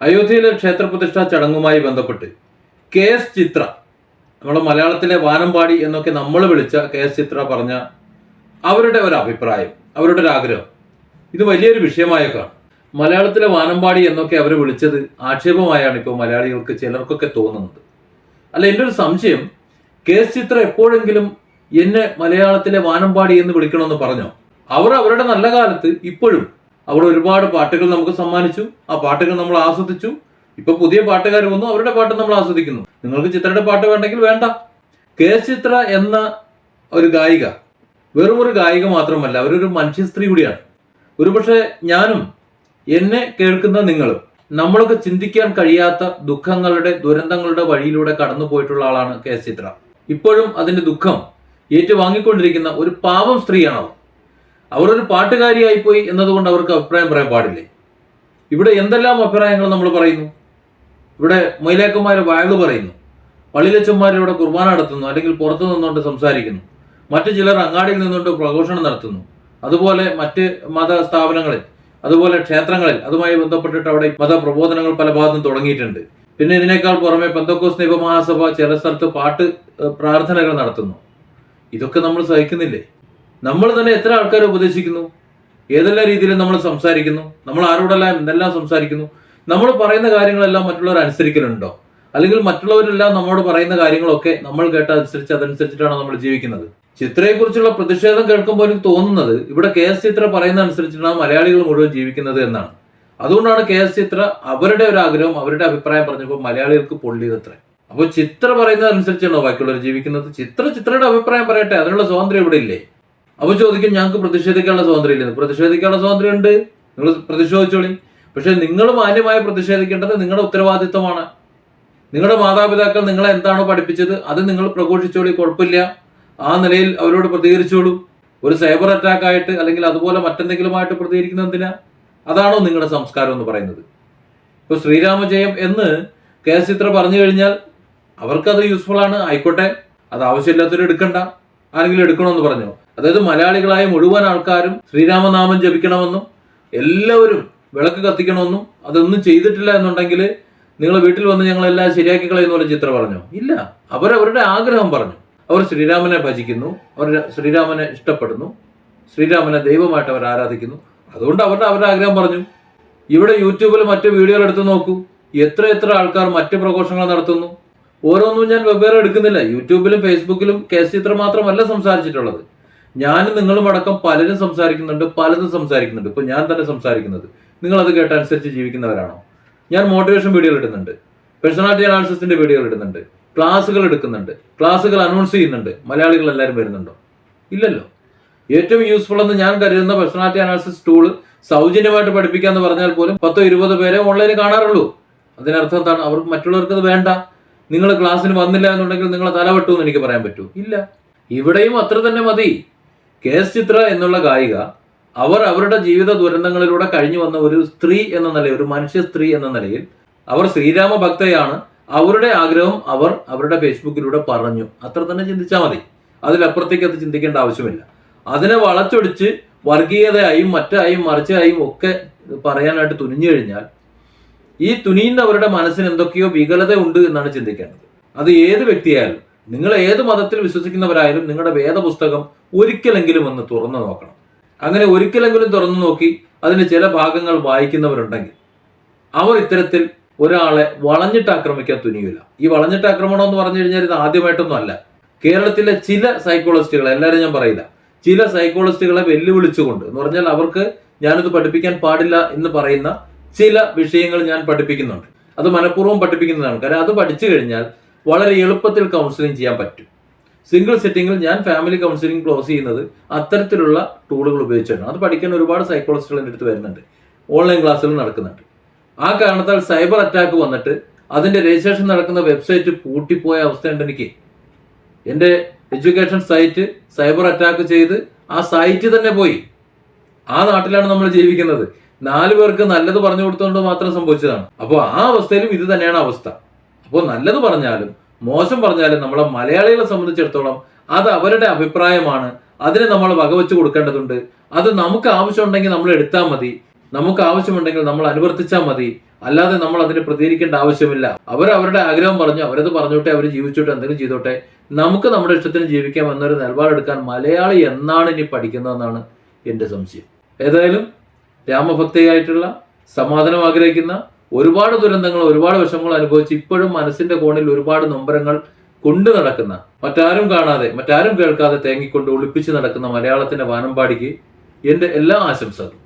അയോധ്യയിലെ ക്ഷേത്രപ്രതിഷ്ഠാ ചടങ്ങുമായി ബന്ധപ്പെട്ട് K S ചിത്ര നമ്മുടെ മലയാളത്തിലെ വാനമ്പാടി എന്നൊക്കെ നമ്മൾ വിളിച്ച കെ എസ് ചിത്ര പറഞ്ഞ അവരുടെ ഒരു അഭിപ്രായം അവരുടെ ഒരു ആഗ്രഹം. ഇത് വലിയൊരു വിഷയമായേക്കാണ് മലയാളത്തിലെ വാനമ്പാടി എന്നൊക്കെ അവർ വിളിച്ചത് ആക്ഷേപമായാണ് ഇപ്പോൾ മലയാളികൾക്ക് ചിലർക്കൊക്കെ തോന്നുന്നത്. അല്ല എന്റെ ഒരു സംശയം കെ എസ് ചിത്ര എപ്പോഴെങ്കിലും എന്നെ മലയാളത്തിലെ വാനമ്പാടി എന്ന് വിളിക്കണമെന്ന് പറഞ്ഞോ? അവർ അവരുടെ നല്ല കാലത്ത് ഇപ്പോഴും അവർ ഒരുപാട് പാട്ടുകൾ നമുക്ക് സമ്മാനിച്ചു. ആ പാട്ടുകൾ നമ്മൾ ആസ്വദിച്ചു. ഇപ്പൊ പുതിയ പാട്ടുകാർ വന്നു അവരുടെ പാട്ട് നമ്മൾ ആസ്വദിക്കുന്നു. നിങ്ങൾക്ക് ചിത്രയുടെ പാട്ട് വേണ്ടെങ്കിൽ വേണ്ട. കെ ചിത്ര എന്ന ഒരു ഗായിക വെറും ഒരു ഗായിക മാത്രമല്ല അവരൊരു മനുഷ്യ സ്ത്രീ കൂടിയാണ്. ഒരുപക്ഷെ ഞാനും എന്നെ കേൾക്കുന്ന നിങ്ങളും നമ്മളൊക്കെ ചിന്തിക്കാൻ കഴിയാത്ത ദുഃഖങ്ങളുടെ ദുരന്തങ്ങളുടെ വഴിയിലൂടെ കടന്നു പോയിട്ടുള്ള ആളാണ് കെ ചിത്ര. ഇപ്പോഴും അതിന്റെ ദുഃഖം ഏറ്റുവാങ്ങിക്കൊണ്ടിരിക്കുന്ന ഒരു പാവം സ്ത്രീയാണ് അവർ ഒരു പാട്ടുകാരിയായി പോയി എന്നതുകൊണ്ട് അവർക്ക് അഭിപ്രായം പറയാൻ പാടില്ലേ? ഇവിടെ എന്തെല്ലാം അഭിപ്രായങ്ങൾ നമ്മൾ പറയുന്നു? ഇവിടെ മൈലാക്കന്മാരെ വയൾ പറയുന്നു. പള്ളിലച്ചന്മാരിവിടെ കുർബാന നടത്തുന്നു അല്ലെങ്കിൽ പുറത്തു നിന്നുകൊണ്ട് സംസാരിക്കുന്നു. മറ്റു ചിലർ അങ്ങാടിയിൽ നിന്നുകൊണ്ട് പ്രഘോഷണം നടത്തുന്നു. അതുപോലെ മറ്റ് മത സ്ഥാപനങ്ങളിൽ അതുപോലെ ക്ഷേത്രങ്ങളിൽ അതുമായി ബന്ധപ്പെട്ടിട്ട് അവിടെ മതപ്രബോധനങ്ങൾ പല ഭാഗത്തും തുടങ്ങിയിട്ടുണ്ട്. പിന്നെ ഇതിനേക്കാൾ പുറമെ പെന്തക്കോസ് നിയമമഹാസഭ ചില സ്ഥലത്ത് പാട്ട് പ്രാർത്ഥനകൾ നടത്തുന്നു. ഇതൊക്കെ നമ്മൾ സഹിക്കുന്നില്ലേ? നമ്മൾ തന്നെ എത്ര ആൾക്കാരെ ഉപദേശിക്കുന്നു? ഏതെല്ലാം രീതിയിൽ നമ്മൾ സംസാരിക്കുന്നു? നമ്മൾ ആരോടെല്ലാം എന്തെല്ലാം സംസാരിക്കുന്നു? നമ്മൾ പറയുന്ന കാര്യങ്ങളെല്ലാം മറ്റുള്ളവർ അനുസരിക്കലുണ്ടോ? അല്ലെങ്കിൽ മറ്റുള്ളവരെല്ലാം നമ്മോട് പറയുന്ന കാര്യങ്ങളൊക്കെ നമ്മൾ കേട്ട അനുസരിച്ച് അതനുസരിച്ചിട്ടാണ് നമ്മൾ ജീവിക്കുന്നത്? ചിത്രയെക്കുറിച്ചുള്ള പ്രതിഷേധം കേൾക്കുമ്പോൾ എനിക്ക് തോന്നുന്നത് ഇവിടെ കെ എസ് ചിത്ര പറയുന്ന അനുസരിച്ചിട്ടാണ് മലയാളികൾ മുഴുവൻ ജീവിക്കുന്നത് എന്നാണ്. അതുകൊണ്ടാണ് കെ എസ് ചിത്ര അവരുടെ ഒരു ആഗ്രഹം അവരുടെ അഭിപ്രായം പറഞ്ഞപ്പോൾ മലയാളികൾക്ക് പൊള്ളിയതത്ര. അപ്പോൾ ചിത്ര പറയുന്നത് അനുസരിച്ചാണോ ബാക്കിയുള്ളവർ ജീവിക്കുന്നത്? ചിത്ര ചിത്രയുടെ അഭിപ്രായം പറയട്ടെ അതിനുള്ള സ്വാതന്ത്ര്യം ഇവിടെ ഇല്ലേ? അപ്പൊ ചോദിക്കും ഞങ്ങൾക്ക് പ്രതിഷേധിക്കാനുള്ള സ്വാതന്ത്ര്യം ഇല്ലെന്ന്. പ്രതിഷേധിക്കാനുള്ള സ്വാതന്ത്ര്യം ഉണ്ട്. നിങ്ങൾ പ്രതിഷേധിച്ചോളി. പക്ഷെ നിങ്ങൾ മാന്യമായി പ്രതിഷേധിക്കേണ്ടത് നിങ്ങളുടെ ഉത്തരവാദിത്വമാണ്. നിങ്ങളുടെ മാതാപിതാക്കൾ നിങ്ങളെ എന്താണോ പഠിപ്പിച്ചത് അത് നിങ്ങൾ പ്രഘോഷിച്ചോളി കുഴപ്പമില്ല. ആ നിലയിൽ അവരോട് പ്രതികരിച്ചോളൂ. ഒരു സൈബർ അറ്റാക്ക് ആയിട്ട് അല്ലെങ്കിൽ അതുപോലെ മറ്റെന്തെങ്കിലുമായിട്ട് പ്രതികരിക്കുന്നത് എന്തിനാ? അതാണോ നിങ്ങളുടെ സംസ്കാരം എന്ന് പറയുന്നത്. ഇപ്പോൾ ശ്രീരാമജയം എന്ന് കെ എസ് ചിത്ര പറഞ്ഞു കഴിഞ്ഞാൽ അവർക്കത് യൂസ്ഫുൾ ആണ്. ആയിക്കോട്ടെ. അത് ആവശ്യമില്ലാത്തവർ എടുക്കണ്ട. ആരെങ്കിലും എടുക്കണമെന്ന് പറഞ്ഞോ? അതായത് മലയാളികളായ മുഴുവൻ ആൾക്കാരും ശ്രീരാമനാമം ജപിക്കണമെന്നും എല്ലാവരും വിളക്ക് കത്തിക്കണമെന്നും അതൊന്നും ചെയ്തിട്ടില്ല എന്നുണ്ടെങ്കിൽ നിങ്ങൾ വീട്ടിൽ വന്ന് ഞങ്ങളെല്ലാം ശരിയാക്കി കളയുന്ന പോലെ ചിത്ര പറഞ്ഞു? ഇല്ല. അവരവരുടെ ആഗ്രഹം പറഞ്ഞു. അവർ ശ്രീരാമനെ ഭജിക്കുന്നു. അവർ ശ്രീരാമനെ ഇഷ്ടപ്പെടുന്നു. ശ്രീരാമനെ ദൈവമായിട്ട് അവർ ആരാധിക്കുന്നു. അതുകൊണ്ട് അവരുടെ അവരുടെ ആഗ്രഹം പറഞ്ഞു. ഇവിടെ യൂട്യൂബിൽ മറ്റു വീഡിയോകൾ എടുത്ത് നോക്കൂ. എത്ര എത്ര ആൾക്കാർ മറ്റ് പ്രഘോഷങ്ങൾ നടത്തുന്നു. ഓരോന്നും ഞാൻ വെവ്വേറെ എടുക്കുന്നില്ല. യൂട്യൂബിലും ഫേസ്ബുക്കിലും കേസ് ചിത്രം മാത്രമല്ല സംസാരിച്ചിട്ടുള്ളത്. ഞാനും നിങ്ങളും അടക്കം പലരും സംസാരിക്കുന്നുണ്ട് പലതും സംസാരിക്കുന്നുണ്ട്. ഇപ്പൊ ഞാൻ തന്നെ സംസാരിക്കുന്നത്. നിങ്ങൾ അത് കേട്ടനുസരിച്ച് ജീവിക്കുന്നവരാണോ? ഞാൻ മോട്ടിവേഷൻ വീഡിയോകൾ ഇടുന്നുണ്ട്. പേഴ്സണാലിറ്റി അനാലിസിന്റെ വീഡിയോകൾ ഇടുന്നുണ്ട്. ക്ലാസ്സുകൾ എടുക്കുന്നുണ്ട്. ക്ലാസ്സുകൾ അനൗൺസ് ചെയ്യുന്നുണ്ട്. മലയാളികൾ എല്ലാവരും വരുന്നുണ്ടോ? ഇല്ലല്ലോ. ഏറ്റവും യൂസ്ഫുൾ എന്ന് ഞാൻ കരുതുന്ന പേഴ്സണാലിറ്റി അനാലിസിസ് ടൂൾ സൗജന്യമായിട്ട് പഠിപ്പിക്കാന്ന് പറഞ്ഞാൽ പോലും പത്തോ ഇരുപതോ പേരെ ഓൺലൈനിൽ കാണാറുള്ളൂ. അതിനർത്ഥം എന്താണ്? അവർക്ക് മറ്റുള്ളവർക്ക് അത് വേണ്ട. നിങ്ങൾ ക്ലാസ്സിന് വന്നില്ല എന്നുണ്ടെങ്കിൽ നിങ്ങളെ തല വെട്ടു എന്ന് എനിക്ക് പറയാൻ പറ്റൂ. ഇല്ല. ഇവിടെയും അത്ര തന്നെ മതി. കെ എസ് ചിത്ര എന്നുള്ള ഗായിക അവർ അവരുടെ ജീവിത ദുരന്തങ്ങളിലൂടെ കഴിഞ്ഞു വന്ന ഒരു സ്ത്രീ എന്ന നിലയിൽ ഒരു മനുഷ്യ സ്ത്രീ എന്ന നിലയിൽ അവർ ശ്രീരാമ ഭക്തയാണ് അവരുടെ ആഗ്രഹം അവർ അവരുടെ ഫേസ്ബുക്കിലൂടെ പറഞ്ഞു. അത്ര തന്നെ ചിന്തിച്ചാൽ മതി. അതിലപ്പുറത്തേക്ക് അത് ചിന്തിക്കേണ്ട ആവശ്യമില്ല. അതിനെ വളച്ചൊടിച്ച് വർഗീയതയായും മറ്റായും മറിച്ചായും ഒക്കെ പറയാനായിട്ട് തുനിഞ്ഞു കഴിഞ്ഞാൽ ഈ തുനിയുന്നവരുടെ മനസ്സിന് എന്തൊക്കെയോ വികലത ഉണ്ട് എന്നാണ് ചിന്തിക്കേണ്ടത്. അത് ഏത് വ്യക്തിയായാലും നിങ്ങൾ ഏത് മതത്തിൽ വിശ്വസിക്കുന്നവരായാലും നിങ്ങളുടെ വേദപുസ്തകം ഒരിക്കലെങ്കിലും ഒന്ന് തുറന്നു നോക്കണം. അങ്ങനെ ഒരിക്കലെങ്കിലും തുറന്നു നോക്കി അതിന് ചില ഭാഗങ്ങൾ വായിക്കുന്നവരുണ്ടെങ്കിൽ അവർ ഇത്തരത്തിൽ ഒരാളെ വളഞ്ഞിട്ട് ആക്രമിക്കാൻ തുനിയില്ല ഈ വളഞ്ഞിട്ട് ആക്രമണം എന്ന് പറഞ്ഞു കഴിഞ്ഞാൽ ഇത് ആദ്യമായിട്ടൊന്നും അല്ല. കേരളത്തിലെ ചില സൈക്കോളജിസ്റ്റുകൾ എല്ലാവരും ഞാൻ പറയില്ല ചില സൈക്കോളജിസ്റ്റുകളെ വെല്ലുവിളിച്ചുകൊണ്ട് എന്ന് പറഞ്ഞാൽ അവർക്ക് ഞാനിത് പഠിപ്പിക്കാൻ പാടില്ല എന്ന് പറയുന്ന ചില വിഷയങ്ങൾ ഞാൻ പഠിപ്പിക്കുന്നുണ്ട്. അത് മനഃപൂർവം പഠിപ്പിക്കുന്നതാണ്. കാരണം അത് പഠിച്ചു കഴിഞ്ഞാൽ വളരെ എളുപ്പത്തിൽ കൗൺസിലിംഗ് ചെയ്യാൻ പറ്റും. സിംഗിൾ സെറ്റിംഗിൽ ഞാൻ ഫാമിലി കൗൺസിലിംഗ് ക്ലോസ് ചെയ്യുന്നത് അത്തരത്തിലുള്ള ടൂളുകൾ ഉപയോഗിച്ചാണ്. അത് പഠിക്കാൻ ഒരുപാട് സൈക്കോളജിസ്റ്റുകൾ എന്റെ അടുത്ത് വരുന്നുണ്ട്. ഓൺലൈൻ ക്ലാസ്സുകൾ നടക്കുന്നുണ്ട്. ആ കാരണത്താൽ സൈബർ അറ്റാക്ക് വന്നിട്ട് അതിന്റെ രജിസ്ട്രേഷൻ നടക്കുന്ന വെബ്സൈറ്റ് പൂട്ടിപ്പോയ അവസ്ഥയുണ്ട് എനിക്ക്. എന്റെ എഡ്യൂക്കേഷൻ സൈറ്റ് സൈബർ അറ്റാക്ക് ചെയ്ത് ആ സൈറ്റ് തന്നെ പോയി. ആ നാട്ടിലാണ് നമ്മൾ ജീവിക്കുന്നത്. നാല് പേർക്ക് നല്ലത് പറഞ്ഞു കൊടുത്തുകൊണ്ട് മാത്രം സംഭവിച്ചതാണ്. അപ്പോൾ ആ അവസ്ഥയിലും ഇത് തന്നെയാണ് അവസ്ഥ. അപ്പോൾ നല്ലത് പറഞ്ഞാലും മോശം പറഞ്ഞാലും നമ്മളെ മലയാളികളെ സംബന്ധിച്ചിടത്തോളം അത് അവരുടെ അഭിപ്രായമാണ്. അതിന് നമ്മൾ വകവെച്ച് കൊടുക്കേണ്ടതുണ്ട്. അത് നമുക്ക് ആവശ്യമുണ്ടെങ്കിൽ നമ്മൾ എടുത്താൽ മതി. നമുക്ക് ആവശ്യമുണ്ടെങ്കിൽ നമ്മൾ അനുവർത്തിച്ചാൽ മതി. അല്ലാതെ നമ്മൾ അതിന് പ്രതികരിക്കേണ്ട ആവശ്യമില്ല. അവർ അവരുടെ ആഗ്രഹം പറഞ്ഞു അവരത് പറഞ്ഞോട്ടെ അവർ ജീവിച്ചോട്ടെ എന്തെങ്കിലും ചെയ്തോട്ടെ. നമുക്ക് നമ്മുടെ ഇഷ്ടത്തിന് ജീവിക്കാം എന്നൊരു നിലപാടെടുക്കാൻ മലയാളി എന്നാണ് ഇനി പഠിക്കുന്നതെന്നാണ് എന്റെ സംശയം. ഏതായാലും രാമഭക്തിയായിട്ടുള്ള സമാധാനം ആഗ്രഹിക്കുന്ന ഒരുപാട് ദുരന്തങ്ങൾ ഒരുപാട് വിഷമങ്ങൾ അനുഭവിച്ച് ഇപ്പോഴും മനസ്സിന്റെ കോണിൽ ഒരുപാട് നൊമ്പരങ്ങൾ കൊണ്ടു നടക്കുന്ന മറ്റാരും കാണാതെ മറ്റാരും കേൾക്കാതെ തേങ്ങിക്കൊണ്ട് ഒളിപ്പിച്ച് നടക്കുന്ന മലയാളത്തിന്റെ വാനമ്പാടിക്ക് എന്റെ എല്ലാ ആശംസകളും.